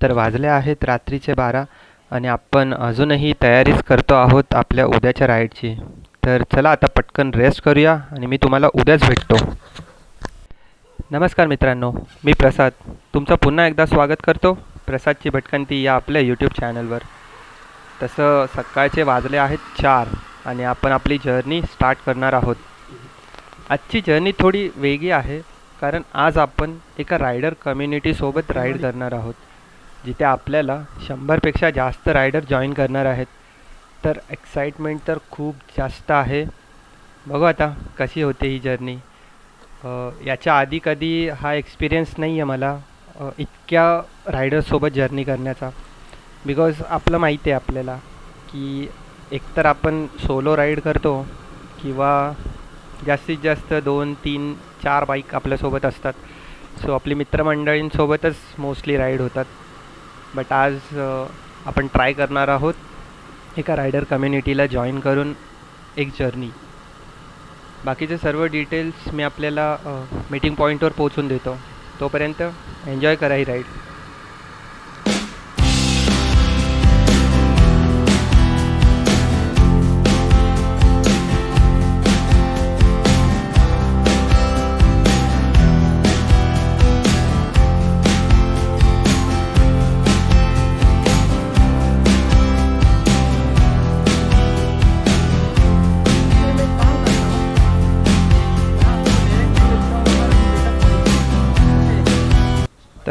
तर वाजले आहेत रात्रीचे बारा आणि आपण अजूनही तयारीच करतो आहोत आपल्या उद्याच्या राईडची. तर चला आता पटकन रेस्ट करूया आणि मी तुम्हाला उद्याच भेटतो. नमस्कार मित्रांनो मी प्रसाद. तुमचं पुन्हा एकदा स्वागत करतो प्रसादची भटकंती या आपल्या यूट्यूब चॅनलवर तसं सकाळचे वाजले आहेत चार आणि आपण आपली जर्नी स्टार्ट करणार आहोत. आजची जर्नी थोडी वेगळी आहे कारण आज आपण एका रायडर कम्युनिटीसोबत राईड करणार आहोत. जिथे आपल्याला शंभरपेक्षा जास्त रायडर जॉईन करणार आहेत. तर एक्साइटमेंट तर खूप जास्त आहे. बघू आता कशी होते ही जर्नी याच्या आधी कधी हा एक्सपिरियन्स नाही आहे मला इतक्या रायडर्ससोबत जर्नी करण्याचा. बिकॉज आपलं माहिती आहे आपल्याला की एकतर आपण सोलो राईड करतो किंवा जास्तीत जास्त दोन तीन चार बाईक आपल्यासोबत असतात. सो आपली मित्रमंडळींसोबतच मोस्टली राईड होतात. बट आज uh, आपण ट्राय करणार आहोत एका रायडर कम्युनिटीला जॉईन करून एक जर्नी बाकीचे सर्व डिटेल्स मी आपल्याला uh, मीटिंग पॉईंटवर पोहोचून देतो. तोपर्यंत एन्जॉय करा ही राईड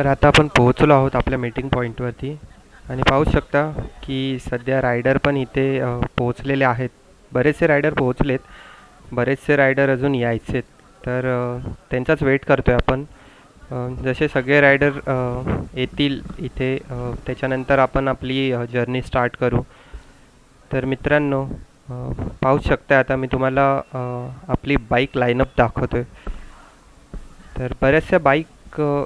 तर आता आपण पोहोचलो आहोत आपल्या मीटिंग पॉईंटवरती आणि पाहू शकता की सध्या रायडर पण इथे पोहोचलेले आहेत. बरेचसे रायडर पोहोचलेत. बरेचसे रायडर अजून यायचे आहेत तर त्यांचाच वेट करतो आहे आपण जसे सगळे रायडर येतील इथे त्याच्यानंतर आपण आपली जर्नी स्टार्ट करू. तर मित्रांनो पाहू शकता आता मी तुम्हाला आपली बाईक लाईनअप दाखवतो आहे तर बऱ्याचशा बाईक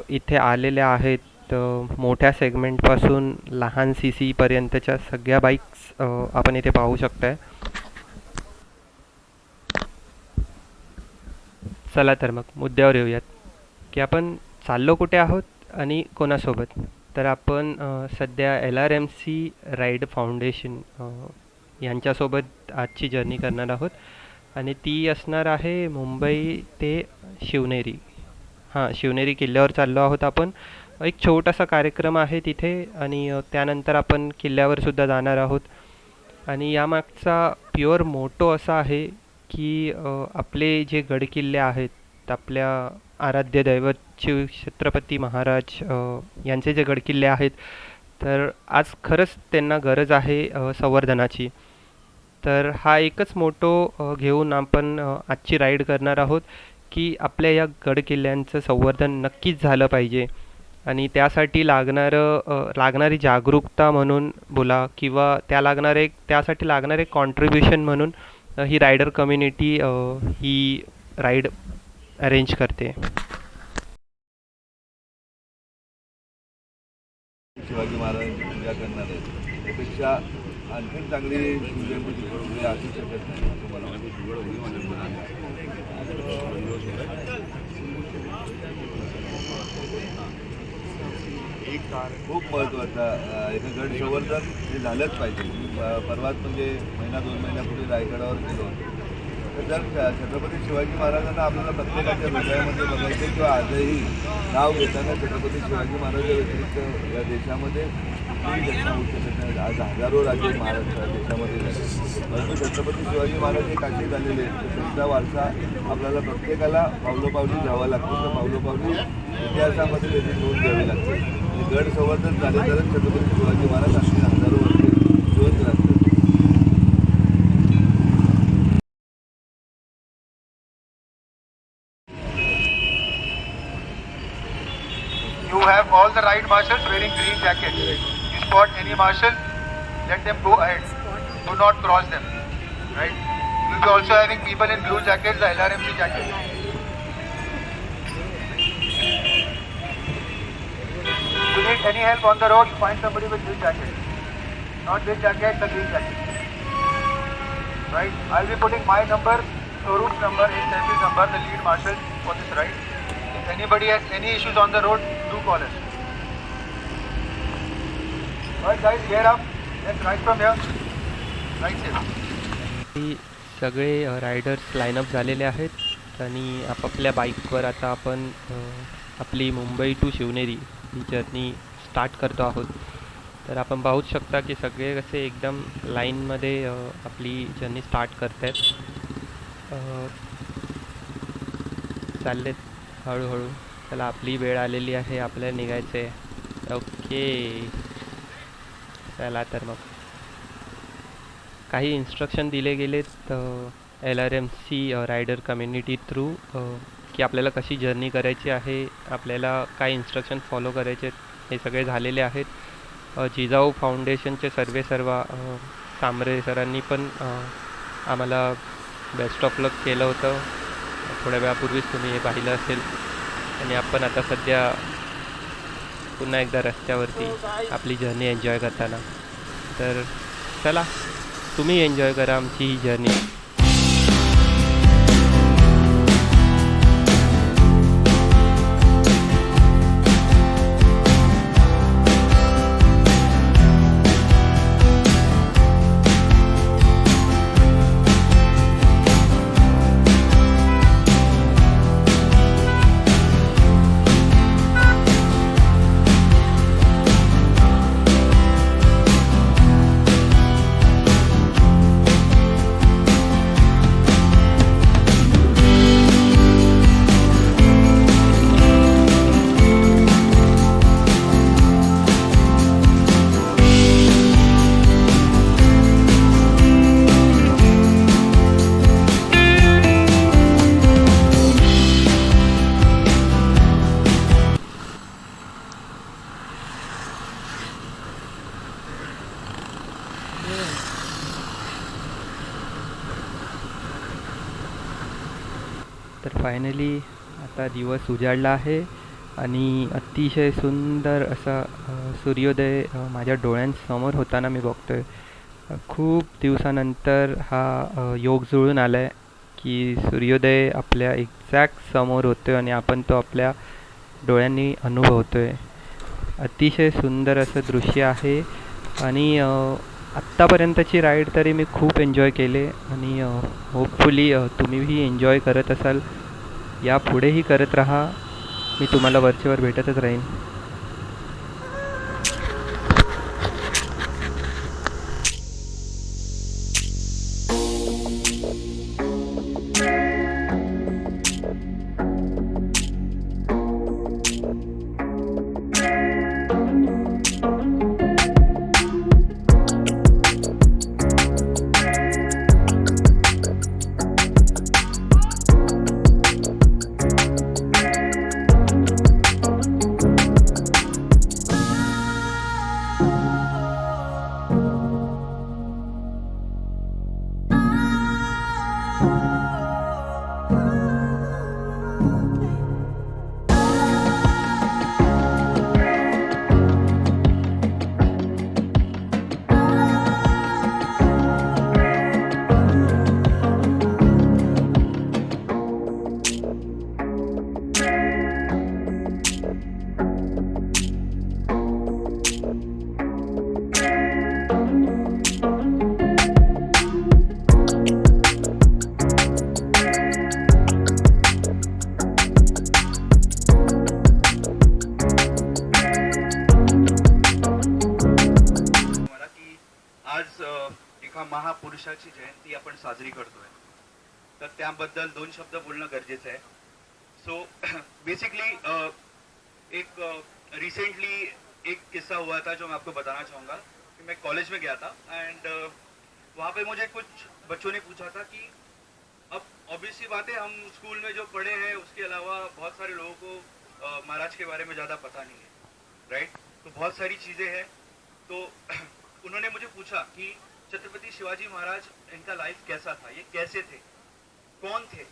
इथे आलेल्या आहेत मोठ्या सेगमेंटपासून लहान सी सीपर्यंतच्या सगळ्या बाईक्स आपण इथे पाहू शकताय. चला तर मग मुद्द्यावर येऊयात. की आपण चाललो कुठे आहोत आणि कोणासोबत? तर आपण सध्या L R M C ride foundation यांच्यासोबत आजची जर्नी करणार आहोत. आणि ती असणार आहे मुंबई ते शिवनेरी. हां शिवनेरी किल्ल्यावर चाललो आहोत आपण. एक छोटासा कार्यक्रम आहे तिथे आणि त्यानंतर आपण किल्ल्यावरसुद्धा जाणार आहोत. आणि यामागचा प्युअर मोटो असा आहे की आपले जे गडकिल्ले आहेत आपल्या आराध्य दैवत शिव छत्रपती महाराज यांचे जे गडकिल्ले आहेत तर आज खरंच त्यांना गरज आहे संवर्धनाची. तर हा एकच मोटो घेऊन आपण आजची राईड करणार आहोत. की आपल्या या गडकिल्ल्यांचं संवर्धन नक्कीच झालं पाहिजे. आणि त्यासाठी लागणारं लागणारी जागरूकता म्हणून बोला किंवा त्या लागणारे त्यासाठी लागणारे कॉन्ट्रीब्युशन म्हणून ही रायडर कम्युनिटी ही राईड अरेंज करते. शिवाजी महाराज पूजा करणार. आहेत त्यापेक्षा आणखीन चांगली शिवजयंती अशी शकत नाही. खूप महत्त्वाचा अं, इथं गड संवर्धन हे झालंच पाहिजे. परवाच म्हणजे महिना दोन महिन्यापूर्वी रायगडावर गेलो तर छत्रपती शिवाजी महाराजांना आपल्याला प्रत्येकाच्या हृदयामध्ये बघायचं किंवा आजही नाव घेताना छत्रपती शिवाजी महाराज व्यतिरिक्त या देशामध्ये कुठलीही घटना होऊ आज हजारो राजे महाराष्ट्र देशामध्ये परंतु छत्रपती शिवाजी महाराज हे काटे झालेले आहेत. त्यांचा वारसा आपल्याला प्रत्येकाला पावलोपावली घ्यावा लागतो. तर पावलोपावली इतिहासामध्ये त्याची नोंद घ्यावी लागते. आणि गड संवर्धन झाले तरच छत्रपती शिवाजी महाराज आणखी हजारो वर्षे जिवंत राहतात You have all the right marshals wearing green jackets. Spot any marshal, let them go ahead. Do not cross them. Right? We'll be also having people in blue jackets, the LRMC jackets. You need any help on the road, find somebody with blue jacket. Not this jacket, the green jacket. Right? I'll be putting my number, showroom's number, HS's number, the lead marshal for this ride. If anybody has any issues on the road, do call us. Guys, up. From here. Right ही सगळे riders lineup झालेले आहेत आणि आपापल्या बाईकवर आता आपण आपली Mumbai to Shivneri ही जर्नी स्टार्ट करतो आहोत. तर आपण पाहूच शकता की सगळे कसे एकदम लाईनमध्ये आपली जर्नी स्टार्ट करत आहेत चाललेत हळूहळू. चला आपली वेळ आलेली आहे आपल्याला निघायचं आहे ओके चला तर मग काही इन्स्ट्रक्शन दिले गेलेत L R M C rider community through की आपल्याला कशी जर्नी करायची आहे आपल्याला काय इन्स्ट्रक्शन फॉलो करायचे आहेत हे सगळे झालेले आहेत. जिजाऊ फाउंडेशनचे सर्वे सर्व तांबरे सरांनी पण आम्हाला बेस्ट ऑफ लक केलं होतं. थोड्या वेळापूर्वीच तुम्ही हे पाहिलं असेल. आणि आपण आता सध्या पुन्हा एकदा रस्त्यावरती आपली जर्नी एन्जॉय करताना. तर चला तुम्ही एन्जॉय करा आमची ही जर्नी तर फायनली आता दिवस उजाडला आहे आणि अतिशय सुंदर असा सूर्योदय माझ्या डोळ्यांसमोर होताना मी बघतो आहे खूप दिवसानंतर हा योग जुळून आला आहे की सूर्योदय आपल्या एक्झॅक्ट समोर होतो आहे आणि आपण तो आपल्या डोळ्यांनी अनुभवतो आहे अतिशय सुंदर असं दृश्य आहे आणि आत्तापर्यंतची राईड तरी मी खूप एन्जॉय केले आणि होपफुली तुम्हीही एन्जॉय करत असाल. यापुढेही करत राहा. मी तुम्हाला वरचेवर भेटतच राहीन. त्याबद्दल दोन शब्द बोलणं गरजेचं आहे. सो बेसिकली एक रिसेंटली एक किस्सा हुआ था जो मैं आपको बताना चाहूँगा कि मैं कॉलेज में गया था एंड वहाँ पे मुझे कुछ बच्चों ने पूछा था कि अब ऑब्वियसली बात है हम स्कूल में जो पढ़े हैं, उसके अलावा बहुत सारे लोगों को महाराज के बारे में ज़्यादा पता नहीं है राइट तो बहुत सारी चीज़ें हैं। तो उन्होंने मुझे पूछा कि छत्रपति शिवाजी महाराज, इनका लाइफ कैसा था? ये कैसे थे? कौन थे?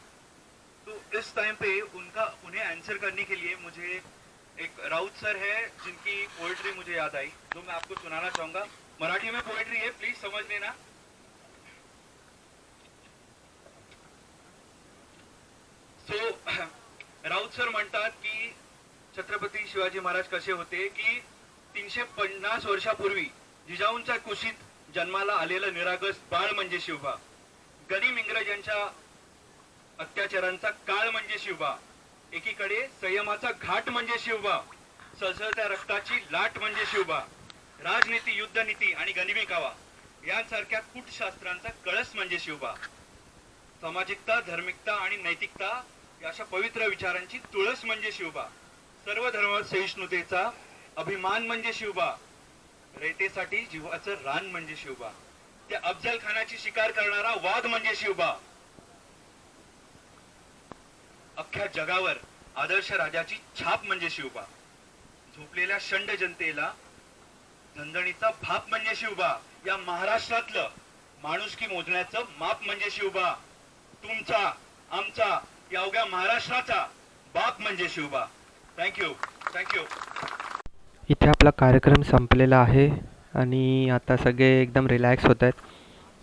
तो इस टाइम पे उनका उन्हें आंसर करने के लिए मुझे एक राउत सर है जिनकी पोएट्री मुझे याद आई जो मैं आपको सुनाना चाहूंगा। मराठी में पोएट्री है प्लीज समझ लेना। सो so, राऊत सर म्हणतात की छत्रपती शिवाजी महाराज कसे होते की तीनशे पन्नास वर्षापूर्वी जिजाऊंच्या कुशीत जन्माला आलेलं निरागस बाळ म्हणजे शिवबा गनिम इंग्रजांच्या अत्याचारांचा काळ म्हणजे शिवबा एकीकडे संयमाचा घाट म्हणजे शिवबा सळसळत्या रक्ताची लाट म्हणजे शिवबा राजनीती युद्धनीती आणि गनिमी कावा यांसारख्या कूटशास्त्रांचा कळस म्हणजे शिवबा सामाजिकता धार्मिकता आणि नैतिकता या अशा पवित्र विचारांची तुळस म्हणजे शिवबा सर्व धर्म सहिष्णुतेचा अभिमान म्हणजे शिवबा रयतेसाठी जीवाचं रान म्हणजे शिवबा त्या अफजल खानाची शिकार करणारा वाद म्हणजे शिवबा अख्ख्या जगावर आदर्श राजाची छाप म्हणजे शिवबा. झोपलेल्या शंड जनतेला झंझणीचा भाप म्हणजे शिवबा. या महाराष्ट्रातलं माणुसकी मोजण्याचं माप म्हणजे शिवबा. तुमचा आमचा या अवघ्या महाराष्ट्राचा बाप म्हणजे शिवबा. थँक्यू थँक्यू इथे आपला कार्यक्रम संपलेला आहे आणि आता सगळे एकदम रिलॅक्स होत आहेत.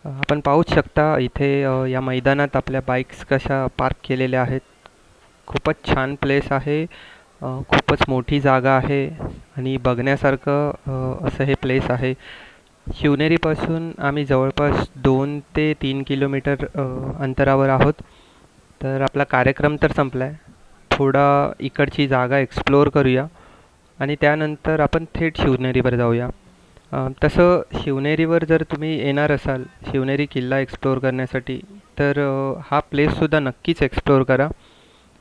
आपण पाहूच शकता इथे या मैदानात आपल्या बाईक्स कशा पार्क केलेल्या आहेत. खूपच छान प्लेस आहे. खूपच मोठी जागा आहे. आणि बघण्यासारखं असं हे प्लेस आहे. शिवनेरीपासून आम्ही जवळपास दोन ते तीन किलोमीटर अंतरावर आहोत. तर आपला कार्यक्रम तर संपला आहे थोडा इकडची जागा एक्सप्लोअर करूया. आणि त्यानंतर आपण थेट शिवनेरीवर जाऊया. तसं शिवनेरीवर जर तुम्ही येणार असाल शिवनेरी किल्ला एक्सप्लोअर करण्यासाठी तर हा प्लेससुद्धा नक्कीच एक्सप्लोअर करा.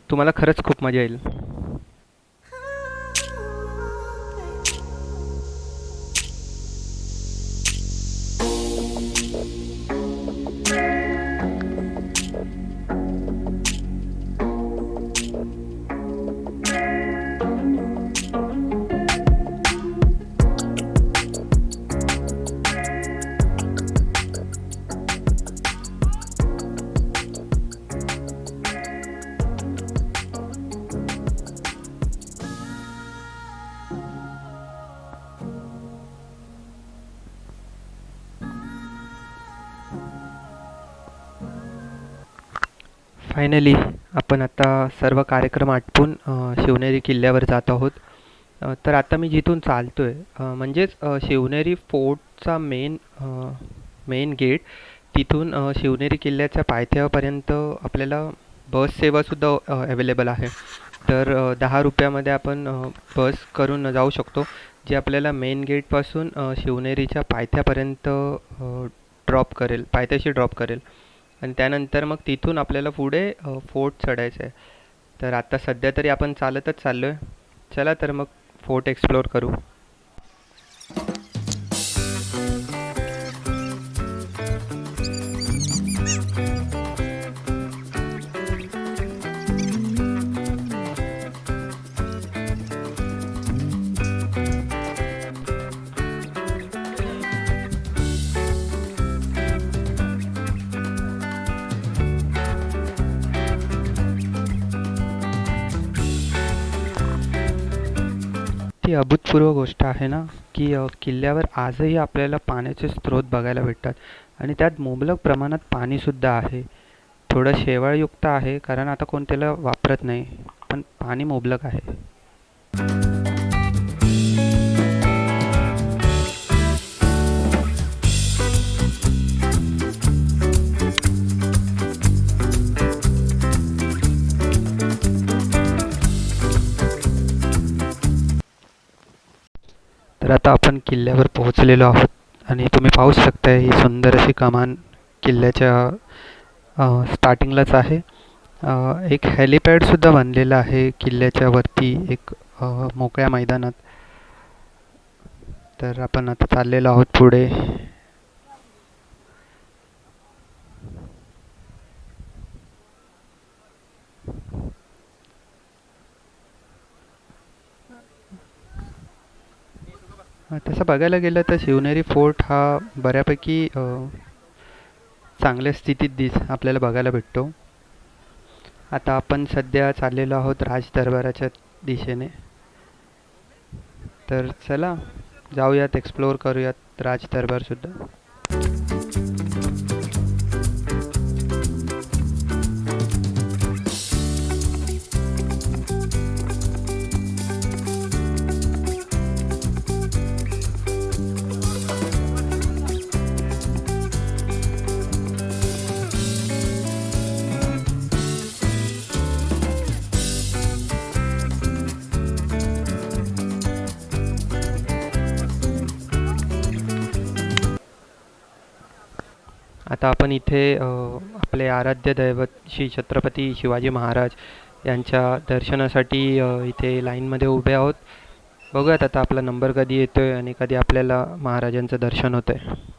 तुम्हाला खरंच खूप मजा येईल. फायनली आपण आता सर्व कार्यक्रम आटपून शिवनेरी किल्ल्यावर जात आहोत. तर आता मी जिथून चालतो आहे म्हणजेच शिवनेरी फोर्टचा मेन मेन गेट तिथून शिवनेरी किल्ल्याच्या पायथ्यापर्यंत आपल्याला बस सेवासुद्धा अवेलेबल आहे. तर दहा रुपयामध्ये आपण बस करून जाऊ शकतो जे आपल्याला मेन गेटपासून शिवनेरीच्या पायथ्यापर्यंत ड्रॉप करेल पायथ्याशी ड्रॉप करेल. आणि त्यानंतर मग तिथून आपल्याला पुढे फोर्ट चढायचं आहे. तर आता सध्या तरी आपण चालतच चाललो आहे चला तर मग फोर्ट एक्सप्लोअर करू. ही अभूतपूर्व गोष्ट आहे ना की किल्ल्यावर आजही आपल्याला पाण्याचे स्रोत बघायला भेटतात. आणि त्यात मुबलक प्रमाणात पाणीसुद्धा आहे. थोडं शेवाळयुक्त आहे कारण आता कोण त्याला वापरत नाही पण पाणी मुबलक आहे. आता आपण किल्ल्यावर पोहोचलेलो आहोत. आणि तुम्ही पाहू शकता ही सुंदर अशी कमान किल्ल्याच्या स्टार्टिंगलाच आहे. एक हेलिपॅडसुद्धा बनलेला आहे किल्ल्याच्या वरती एक मोकळ्या मैदानात. तर आपण आता चाललेलो आहोत पुढे. तसं बघायला गेलं तर शिवनेरी फोर्ट हा बऱ्यापैकी चांगल्या स्थितीत दिस आपल्याला बघायला भेटतो. आता आपण सध्या चाललेलो आहोत राज दरबाराच्या दिशेने. तर चला जाऊयात एक्सप्लोअर करूयात राज दरबारसुद्धा आता आपण इथे आपले आराध्य दैवत श्री छत्रपती शिवाजी महाराज यांच्या दर्शनासाठी इथे लाईनमध्ये उभे आहोत. बघूयात आता आपला नंबर कधी येतो आहे आणि कधी आपल्याला महाराजांचं दर्शन होतं आहे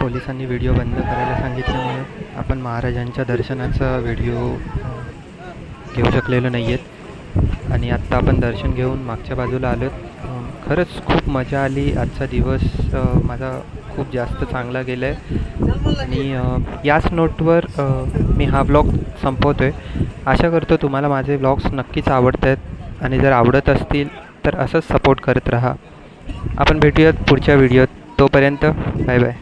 पोलिसांनी व्हिडिओ बंद करायला सांगितल्यामुळे आपण महाराजांच्या दर्शनाचा व्हिडिओ घेऊ शकलेलो नाही आहेत आणि आत्ता आपण दर्शन घेऊन मागच्या बाजूला आलो खरंच खूप मजा आली. आजचा दिवस माझा खूप जास्त चांगला गेला आहे आणि याच नोटवर मी हा ब्लॉग संपवतो आहे आशा करतो तुम्हाला माझे ब्लॉग्स नक्कीच आवडत आहेत आणि जर आवडत असतील तर असंच सपोर्ट करत राहा. आपण भेटूयात पुढच्या व्हिडिओत तोपर्यंत. Bye bye